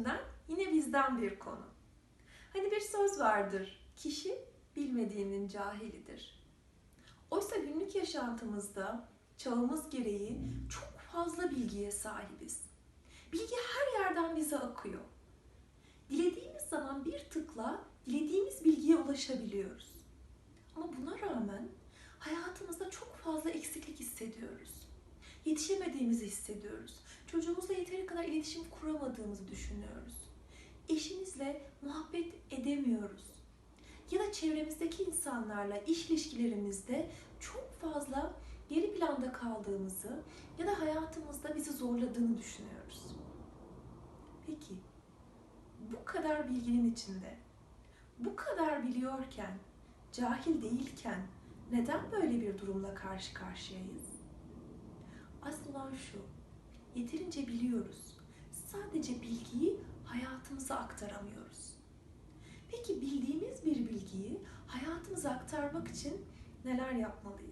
içinden yine bizden bir konu. Hani bir söz vardır. Kişi bilmediğinin cahilidir. Oysa günlük yaşantımızda çağımız gereği çok fazla bilgiye sahibiz. Bilgi her yerden bize akıyor. Dilediğimiz zaman bir tıkla dilediğimiz bilgiye ulaşabiliyoruz. Ama buna rağmen hayatımızda çok fazla eksiklik hissediyoruz. Yetişemediğimizi hissediyoruz. Çocuğumuzla yeteri kadar iletişim kuramadığımızı düşünüyoruz. Eşimizle muhabbet edemiyoruz. Ya da çevremizdeki insanlarla iş ilişkilerimizde çok fazla geri planda kaldığımızı ya da hayatımızda bizi zorladığını düşünüyoruz. Peki bu kadar bilginin içinde, bu kadar biliyorken, cahil değilken neden böyle bir durumla karşı karşıyayız? Olan şu, yeterince biliyoruz. Sadece bilgiyi hayatımıza aktaramıyoruz. Peki bildiğimiz bir bilgiyi hayatımıza aktarmak için neler yapmalıyız?